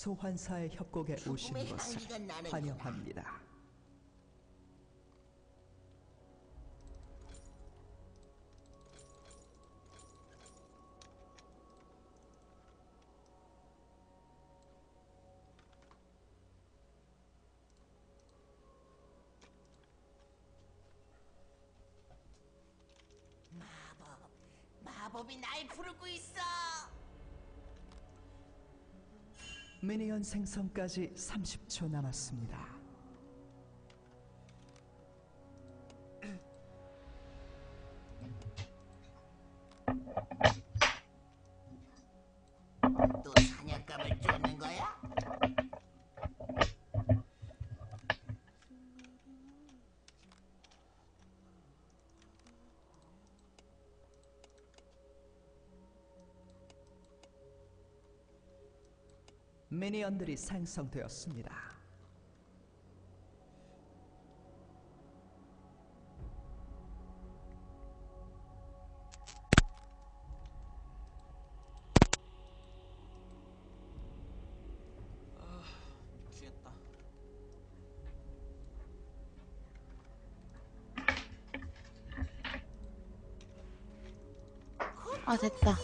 소환사의 협곡에 오신 죽음의 것을 향기가 나는구나. 환영합니다. 마법, 마법이 날 부르고 있어. 미니언 생성까지 30초 남았습니다. 미니언들이 생성되었습니다. 아 됐다.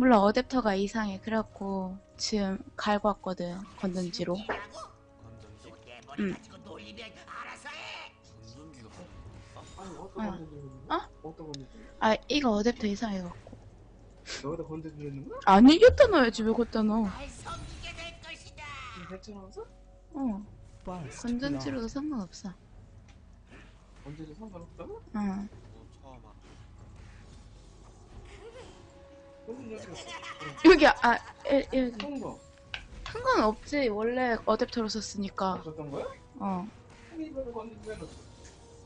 몰라 어댑터가 이상해. 그래갖고 지금 갈고 왔거든 건전지로. 건전지? 응. 건전지 어. 어? 아 이거 어댑터 이상해갖고. 여기다 건데 들렸는 거야? 아니 여기다 넣어야지 왜 거기다 넣어? 괜찮아서? 어 건전지로도 상관없어. 건데도 상관없다고? 응. 여기 있어 여기 아 에, 여기 그런 거 상관없지 원래 어댑터로 썼으니까. 없었던 거야? 어 건데 왜 넣었어?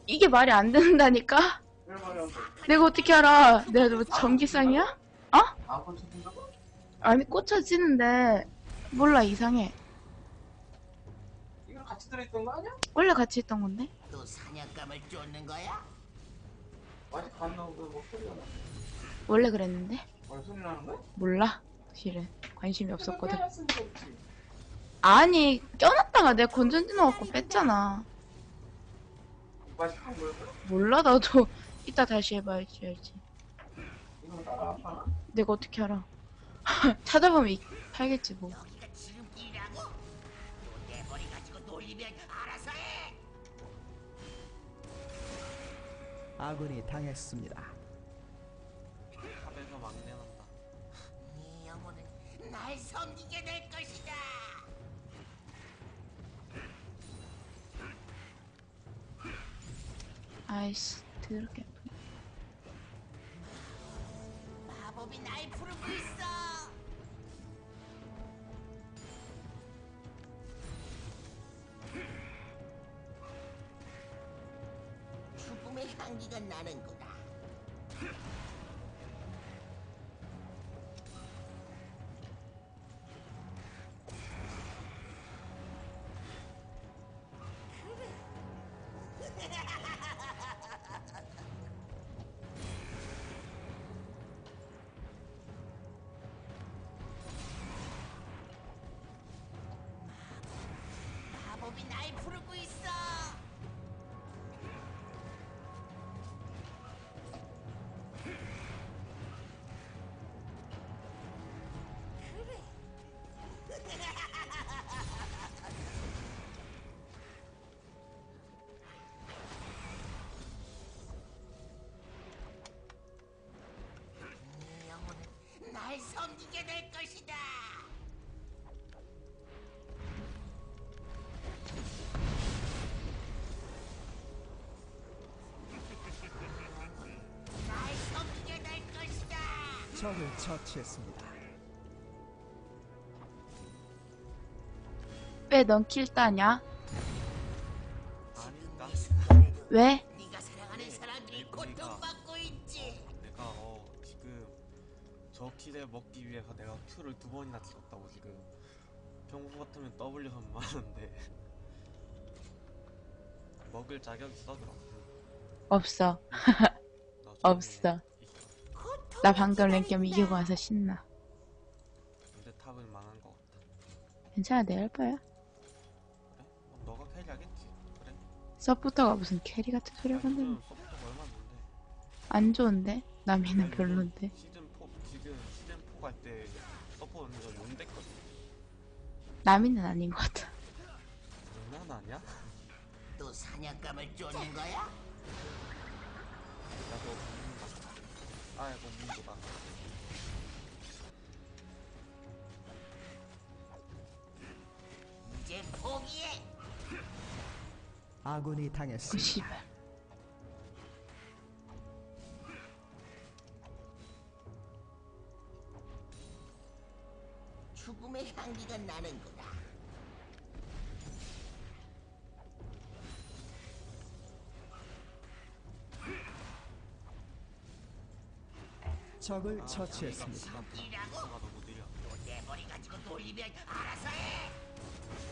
이게 말이 안 된다니까? 왜 말이 안 돼? 내가 어떻게 알아? 내가 뭐 전기쌍이야? 안 건쳐준다고? 아니 꽂혀지는데 몰라 이상해. 이거 같이 들어있던 거 아니야? 원래 같이 있던 건데? 또 사냥감을 쫓는 거야? 아직 안 나오고 뭐 소리가 나? 원래 그랬는데? 소리 나는 거야? 몰라 실은 관심이 없었거든. 그렇지. 아니 껴놨다가 내 건전지 넣어갖고 뺐잖아. 맛이 한 거야? 몰라 나도 이따 다시 해봐야지 알지. 따라? 내가 어떻게 알아? 찾아보면 이- 팔겠지 뭐. 여기가 지름길이라고? 또내 머리 가지고 놀리면 알아서 해. 아군이 당했습니다. 아이씨 더럽게. 마법이 날 부르고 있어. 죽음의 향기가 나는구 나. 마법이 날 부르고 있어. 네 영혼은 날 섬기게 될 적을 처치했습니다. 왜 넌 킬 따냐? 왜? 네가 사랑하는 사람들이 그러니까. 고통받고 있지. 내가 어 지금 저 킬을 먹기 위해서 내가 Q를 두 번이나 찍었다고 지금. 평소 같으면 W 한 많은데 먹을 자격이 있어 그럼. 없어. 없어. 나 방금 랭겜 이기고 와서 신나. 근데 탑은 망한 것 같다. 괜찮아, 내 알바야. 그래? 그럼 너가 캐리 하겠지. 그래? 서포터가 무슨 캐리 같은 소리 얼마 좋은데. 안 좋은데? 남이는 아니, 별론데. 시즌 4 지금 시즌 4갈때 서포 완전 용됐거든. 남이는 아닌 것 같아. 장난 아니야? 또 사냥감을 쫓는 거야? 나도. 아이고 민도다. 이제 포기해. 아군이 그 당했습니다. 씨발. 죽음의 향기가 나는구 적을 아, 처치했습니다.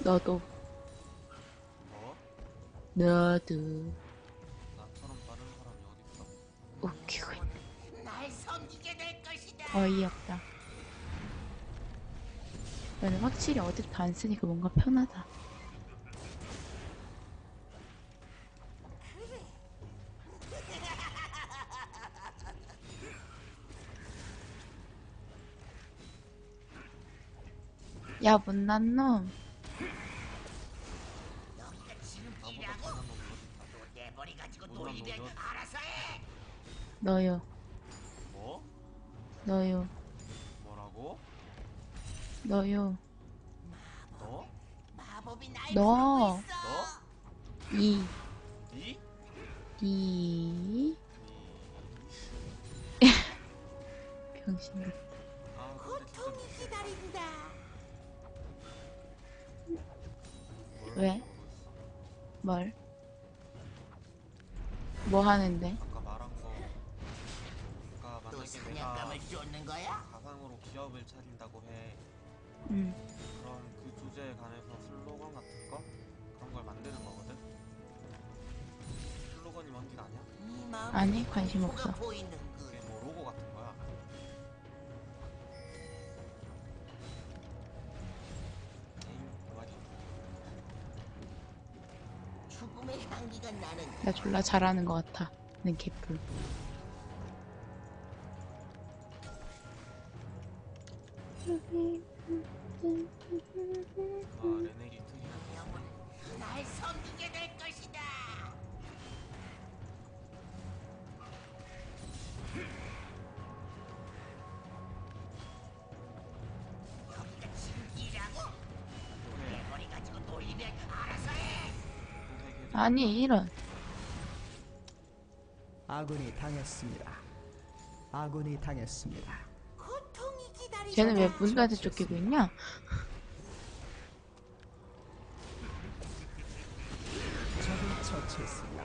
너도, 뭐? 너도 어딨어? 웃기고 있네. 날 섬기게 될 것이다. 어이없다. 너는 확실히 어디도 안 쓰니까 뭔가 편하다. 알아서 해. 너요, 뭐? 너요, 왜? 뭘? 뭐 하는데? 아까 말한 거 아까 또 만약에 내가 사냥감을 쫓는 거야? 가상으로 기업을 차린다고 해 응. 그럼 그 주제에 관해서 슬로건 같은 거? 그런 걸 만드는 거거든? 슬로건이 아냐? 네 마음에 아니, 관심 없어. 보이는 나 졸라 잘하는 것 같아. 는 개뿔. 아날 섬기게 될 것이다. 아니, 이런. 아군이 당했습니다. 아군이 당했습니다. 쟤는 왜 문도한테 쫓기고 있냐? 적을 처치했습니다.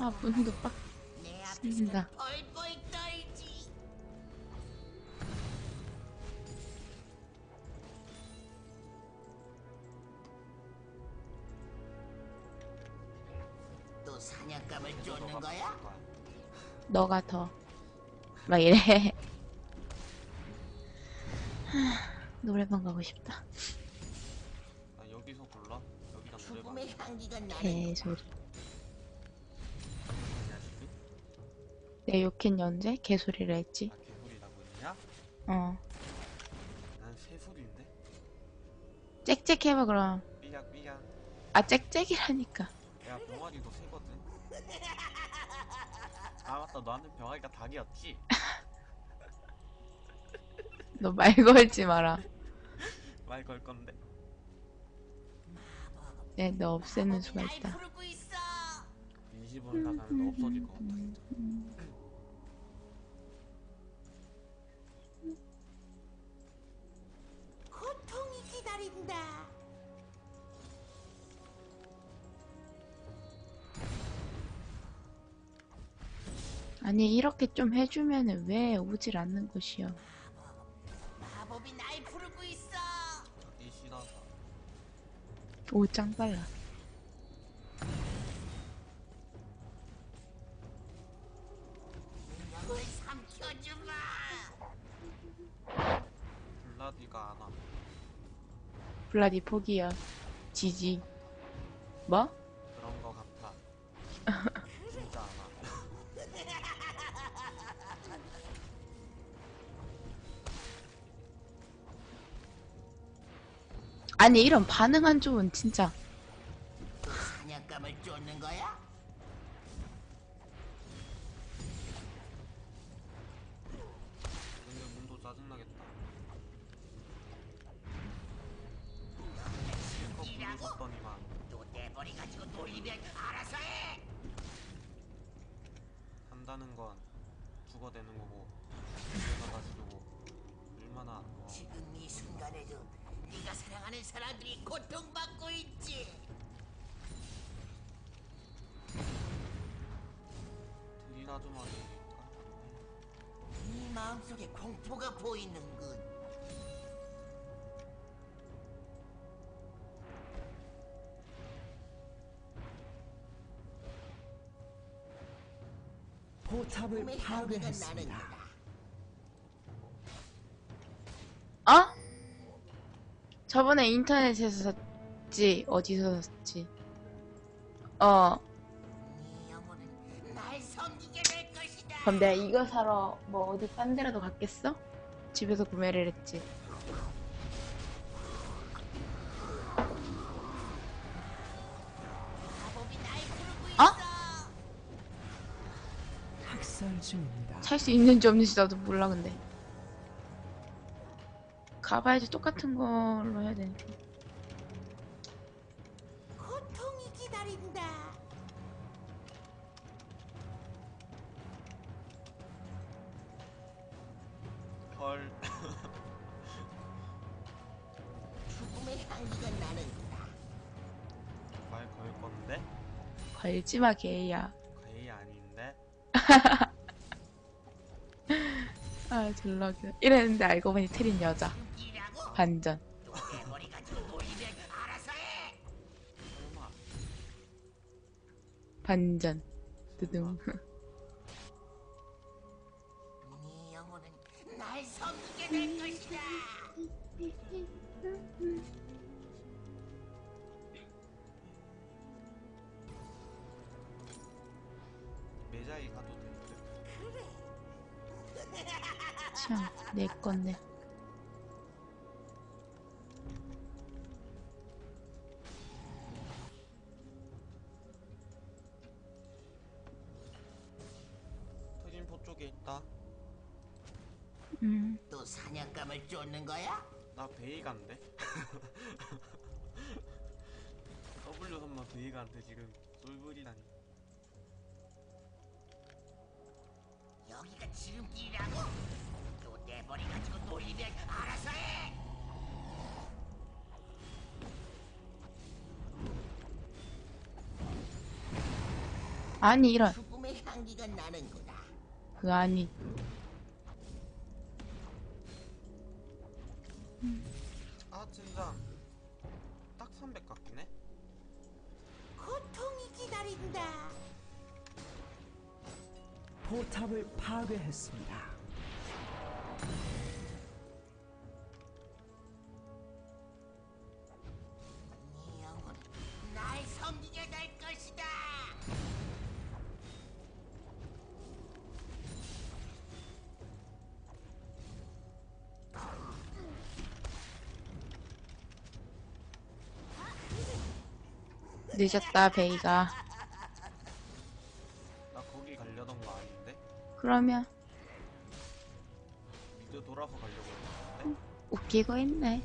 아, 문도 빡. 내 쓴다. 앞에서. 너가 더. 막 이래. 하, 노래방 가고 싶다. 아 여기서 골라? 여기가 노래방 죽음의 향기가 나는 개소리. 내 욕했니 언제? 개소리를 했지. 아 개소리라고 했냐? 어. 난 새소리인데? 짹짹 해봐 그럼. 삐약 삐약 아 짹짹이라니까. 야 병아리도 새거든 아 맞다 너는 병아리가 닭이었지? 너 말 걸지 마라. 말 걸 건데 네, 너 없애는 수가 날 있다. 20원 나가면 너 없어질 것 같아 진짜 고통이 기다린다. 아니 이렇게 좀 해주면 왜 오질 않는 것이요 마법이 날 부르고 있어. 오짱 빨라. 플라디가 안와. 플라디 포기야 지지. 뭐? 아니 이런 반응 안 좋은 진짜. 또 사냥감을 쫓는 거야? 근데 문도 짜증나겠다. 실컷 부르셨더니만 또내 머리 가지고 놀리면 알아서 해. 한다는 건 죽어대는 거고 다시 두고 얼마나 어, 지금 이 순간에도 네가 사랑하는 사람들이 고통받고 있지. 들이나 좀 하니까 네 마음속에 공포가 보이는군. 포탑을 파괴했습니다. 어? 저번에 인터넷에서 샀지. 어디서 샀지? 어. 그럼 내가 이거 사러 뭐 어디 딴 데라도 갔겠어? 집에서 구매를 했지. 어? 있어. 학살 중입니다. 살수 있는지 없는지 나도 몰라 근데. 가봐야지 똑같은 걸로 해야 되니까. 고통이 기다린다. 헐 죽음의 향기가 나는구나. 말 걸 건데 걸지 마 개야. 거의 아닌데 아 졸라 웃겨. 이랬는데 알고 보니 트린 여자. 반전. 반전. 두둥. 네 영혼은 날 섬기게 될 것이다. 매자이 가도 될듯 참, 내 건데. 쫓는 거야? 나 베이가인데 W 선만 베이가한테 지금 쏠불이라니 여기가 지름길이라고? 또 내 머리 가지고 놀리면 알아서 해. 아니, 이런. 죽음의 향기가 나는구나. 그 아니. 젠장 딱 300 같긴 해 고통이 기다린다. 포탑을 파괴했습니다. 늦었다, 베이가. 나 거기 가려던 거 아닌데 그러면 미드 돌아서 가려고 했는데 웃기고 있네.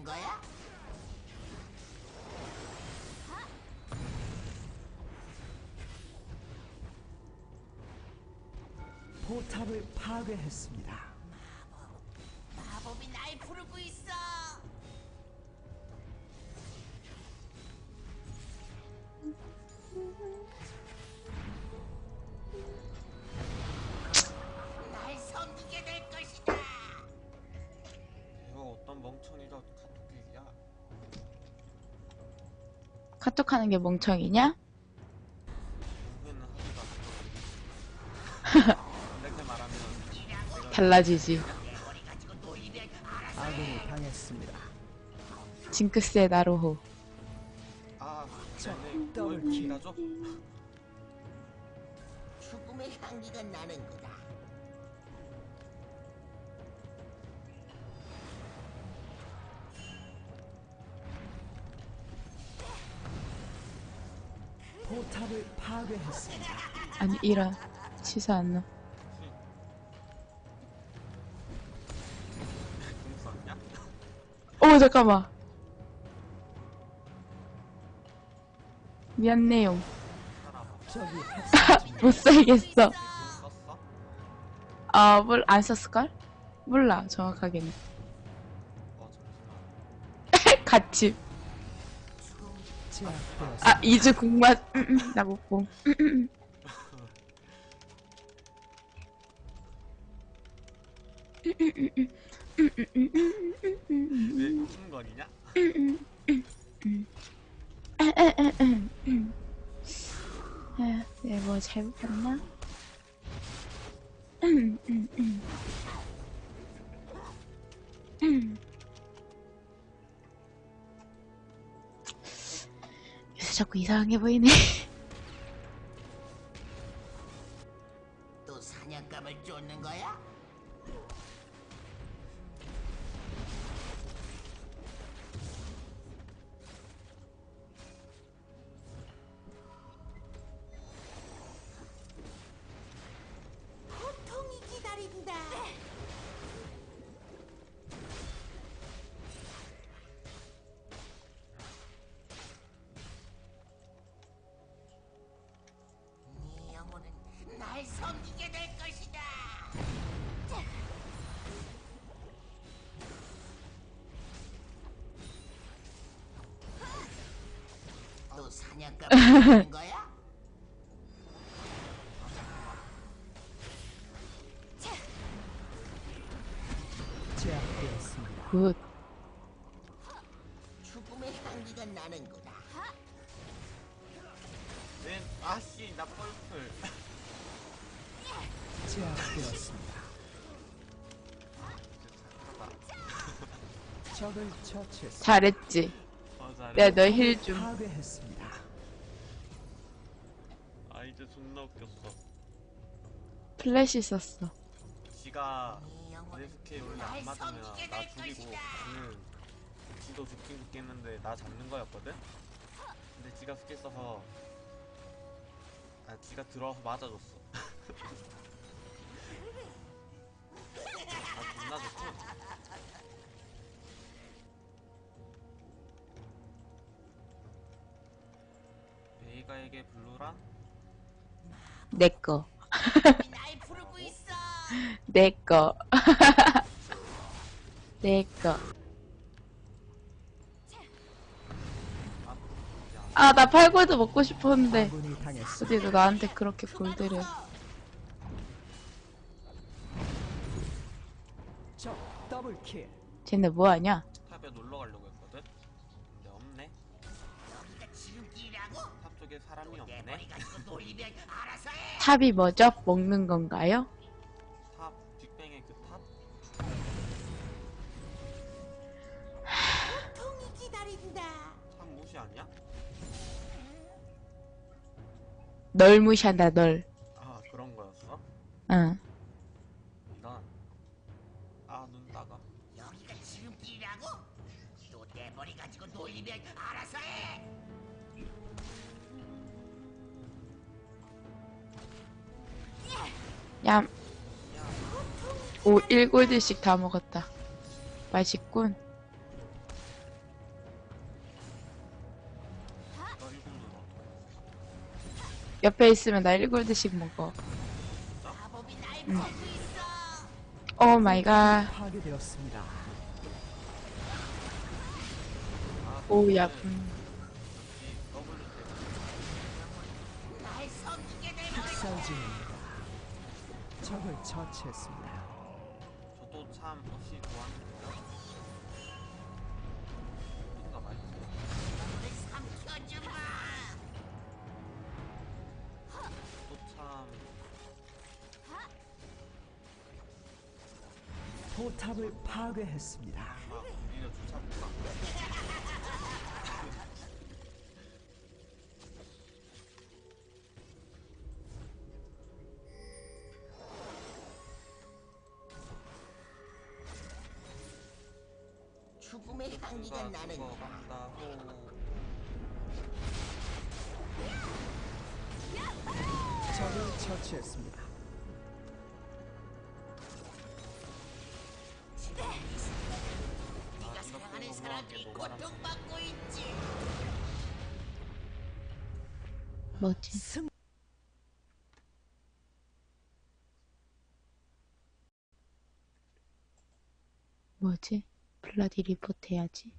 하는 거야? 포탑을 파괴했습니다. 마법, 마법이 날 부르고 있어. 날 섬기게 될 것이다. 이거 어떤 멍청이가 이렇게 말하면 달라지지. 아군이 당했습니다. 징크스의 나로호. 아 더블킬. 죽음의 향기가 나는구나. 탑을 파괴했습니다. 아니, 이런. 치사한 놈. 공 썼냐? 오, 잠깐만. 미안해요. 중 못 살겠어. 아, 뭘, 안 썼을걸? 몰라, 정확하게는. 같이. 제압되었습니다. 아, 이주 국맛. 나 못 봄. 음. 왜 킹거리냐? 아, 내가 뭐 잘못 봤나? 음, 음, 음. 음. 자꾸 이상하게 보이네. 쫓는 거야? 제압되었습니다. 굿. 죽음의 향기가 나는구나. 웬 아씨 나 펄플 제압되었습니다. 적을 처치했습니다. 잘했지. 어 잘해 내가 너 힐 좀. 파괴했습니다. 아 이제 존나 웃겼어 플래시 썼어. 지가 스케일 원래 안 맞으면 나 죽이고 지는 지도 죽긴 죽겠는데 나 잡는 거였거든? 근데 지가 스킬 써서 아 지가 들어와서 맞아줬어 아 존나 좋지? 베이가에게 블루랑 내 거. 날 부르고 있어. 내 거. 내 거. 아, 나 팔골드 먹고 싶었는데. 아군이 당했습니다. 어디 너 나한테 그렇게 골드를. 쟤네 뭐하냐? 탑에 놀러 가려고 했거든? 근데 없네? 탑 쪽에 사람이 내 없네? 탑이 뭐죠? 먹는 건가요? 탑, 빅뱅의 그 탑? 통이 기다린다. 참 무시 아니야? 널 무시한다, 널. 아 그런 거였어? 응. 얌. 오, 1골드씩 다 먹었다. 맛있군. 옆에 있으면 나 1골드씩 먹어. 응. 있어. 오 마이 갓. 오, 야. 음. W 때문 적을 처치했습니다. 저도 참 어시 좋아합니다. 뭔가 말이죠. 우리 삼켜주마. 저도 참 포탑을 파괴했습니다. 죽음의 향기가 누가 나는 한다고 적을 처치했습니다. 네가 사랑하는 사람들이 고통받고 있지. 뭐지? 승 뭐지? 블라디 리포트 해야지.